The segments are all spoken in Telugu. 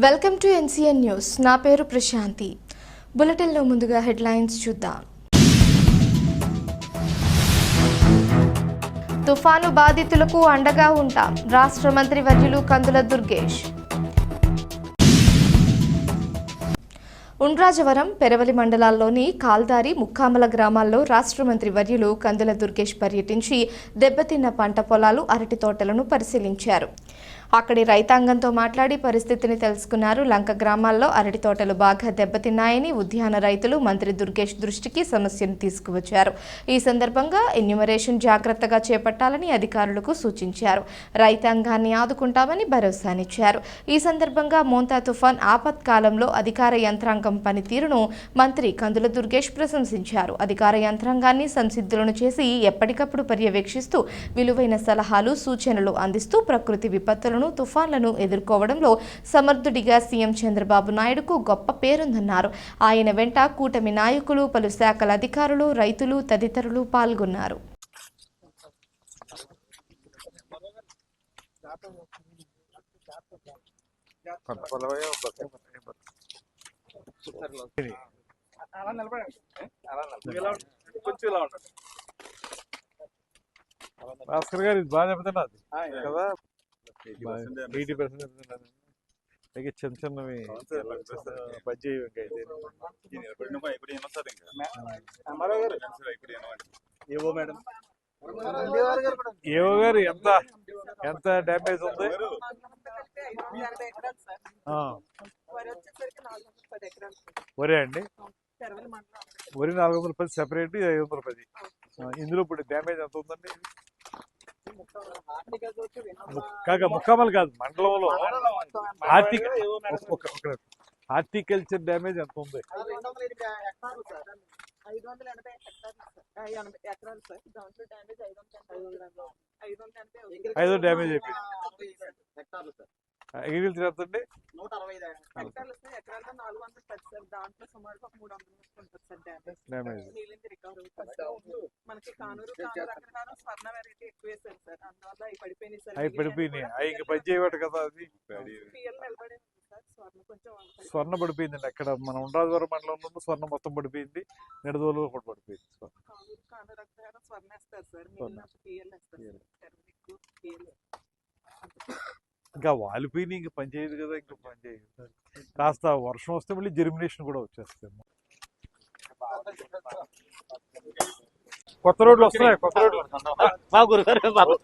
Welcome to NCN news. నా పేరు ప్రశాంతి. బులెటిన్లో ముందుగా హెడ్లైన్స్ చూద్దాం. తుఫాను బాధితులకు అండగా ఉంటాం రాష్ట్ర మంత్రి వర్యులు కందుల దుర్గేష్. ఉండ్రాజవరం పెరవలి మండలాల్లోని కాల్దారి ముక్కామల గ్రామాల్లో రాష్ట్ర మంత్రి వర్యులు కందుల దుర్గేష్ పర్యటించి దెబ్బతిన్న పంట పొలాలు అరటి తోటలను పరిశీలించారు. అక్కడి రైతాంగంతో మాట్లాడి పరిస్థితిని తెలుసుకున్నారు. లంక గ్రామాల్లో అరటి తోటలు బాగా దెబ్బతిన్నాయని ఉద్యాన రైతులు మంత్రి దుర్గేష్ దృష్టికి సమస్యను తీసుకువచ్చారు. ఈ సందర్భంగా ఎన్యుమరేషన్ జాగ్రత్తగా చేపట్టాలని అధికారులకు సూచించారు. రైతాంగాన్ని ఆదుకుంటామని భరోసానిచ్చారు. ఈ సందర్భంగా మోంతా తుఫాన్ ఆపత్కాలంలో అధికార యంత్రాంగం పనితీరును మంత్రి కందుల దుర్గేష్ ప్రశంసించారు. అధికార యంత్రాంగాన్ని సంసిద్ధులను చేసి ఎప్పటికప్పుడు పర్యవేక్షిస్తూ విలువైన సలహాలు సూచనలు అందిస్తూ ప్రకృతి విపత్తులను తుఫాన్లను ఎదుర్కోవడంలో సమర్థుడిగా సీఎం చంద్రబాబు నాయుడుకు గొప్ప పేరుందన్నారు. ఆయన వెంట కూటమి నాయకులు పలు శాఖల అధికారులు రైతులు తదితరులు పాల్గొన్నారు. అలా నిలబడండి అలా నిలబడండి. కొంచెం ఇలా ఉండండి భాస్కర్ గారు ఇది బాగా చెప్తున్నది ఆ, కదా? ఎయిటీ పర్సెంట్ అలాగే చిన్న చిన్నవి. బజ్జీ ఏవో మేడం. ఏవో గారు ఎంత ఎంత డ్యామేజ్ ఉంది? వరి. వరి అండి? వరి నాలుగు వందల పది సెపరేట్ ఐదు వందల పది ఇందులో ఇప్పుడు డ్యామేజ్ ఎంత ఉందండి? కాగా కాక కాదు మండలంలో హార్టికల్చర్ డ్యామేజ్ ఎంత ఉంది ఐదు వందల ఎనభై ఎకరాలు సార్ దాంట్లో డ్యామేజ్ ఐదు వందల ఐదు వందల ఎనభై డ్యామేజ్ అయిపోయింది అగ్రికల్చర్ ఎంత హెక్టార్లు సార్ ఎకరాల్లో నాలుగు వందల పది సార్ దాంట్లో సుమారుగా ఒక మూడు వందల ఉంటుంది సార్ డ్యామేజ్. డ్యామేజ్. మిగిలింది రికవర్ అవుతుంది. సార్. మనకి కానూరు కానూరు రకరకాల స్వర్ణ వెరైటీ ఎక్కువ వేసారు సార్ అందువల్ల అవి పడిపోయినాయి సార్. అవి పడిపోయినాయి. అవి ఇంక పని చేయబట్టు కదా అది. పిఎల్ నిలబడి సార్. స్వర్ణ పడిపోయిందండి. అక్కడ మన ఉండ్రాజవరం మండలంలో స్వర్ణ మొత్తం పడిపోయింది. నిడదోలు కూడా పడిపోయింది స్వర్ణ. ఇంకా వాలిపోయినాయి ఇంక పని చేయదు కదా ఇంకా పని చేయదు కాస్త వర్షం వస్తే మళ్ళీ జెర్మినేషన్ కూడా వచ్చేస్తాయి కొత్త రోడ్లు వస్తున్నాయి కొత్త రోడ్లు మా గురుగారు మాకు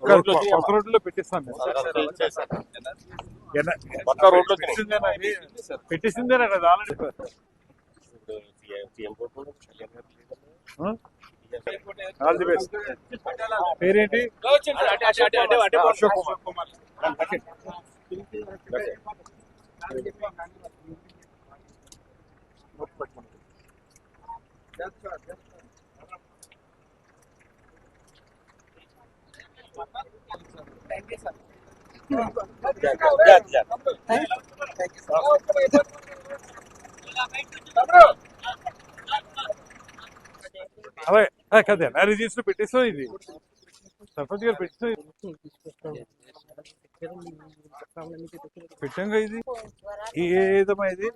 కొత్త రోడ్లో పెట్టిస్తాను కొత్త రోడ్లు పెట్టిందేనా? పెట్టిందేనా ఆల్రెడీ ఆల్ ది బెస్ట్ పేరేంటి అశోక్ కుమార్ అదే కదే. రిజిస్టర్ పెట్టేస్తాం ఇది. సర్పంచ్ గారు పెట్టేస్తాం ఇది? ఏదమ్మా ఇది.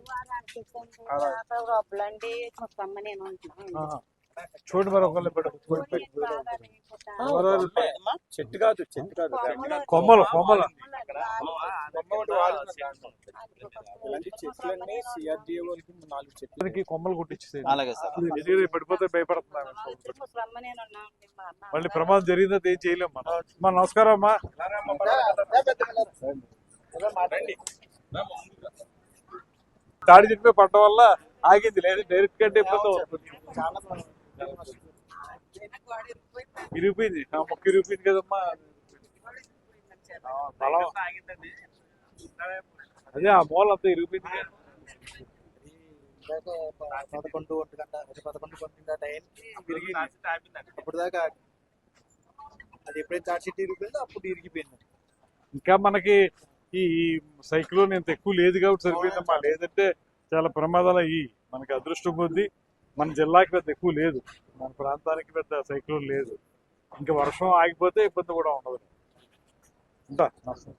చూడు మరి ఒకళ్ళు పెట్టు చెట్టు కాదు చెట్టు కాదు కొమ్మలు కొమ్మలు. ఇలాంటి చెట్లన్నీ సిఆర్డీఏ వాళ్ళకి నాలుగు చెట్లు దానికి కొమ్మలు కుట్టించేసేది అలాగే సార్. ఎదురు పడిపోతే భయపడుతున్నాను మళ్ళీ ప్రమాదం జరిగిందో? ఏం చేయలేం మనం. అమ్మా నమస్కారం అమ్మా. తాడి చెట్టు మీద పడడం వల్ల ఆగింది లేదు డైరెక్ట్ కంటే ఇబ్బంది అవుతుంది. ఇరిగిపోయింది. ఆ మొక్క ఇరిగిపోయింది కదమ్మా. బలం అదే ఆ మూల అంతా ఇరిగిపోయింది పదకొండు ఒంటి గంట అది పదకొండు ఒంటి గంట టైంకి విరిగింది అప్పుడు దాకా అది ఎప్పుడైతే చార్జ్ షీట్ ఇరిగిపోయిందో అప్పుడు ఇరిగిపోయింది. ఇంకా మనకి ఈ సైక్లోన్ ఇంత ఎక్కువ లేదు కాబట్టి సరిపోయిందమ్మా. లేదంటే చాలా ప్రమాదాలు అయ్యి మనకి అదృష్టం కొద్ది మన జిల్లాకి పెద్ద ఎక్కువ లేదు. మన ప్రాంతానికి పెద్ద సైక్లోన్ లేదు. ఇంకా వర్షం ఆగిపోతే ఇబ్బంది కూడా ఉండదు. ఉంటా నమస్తే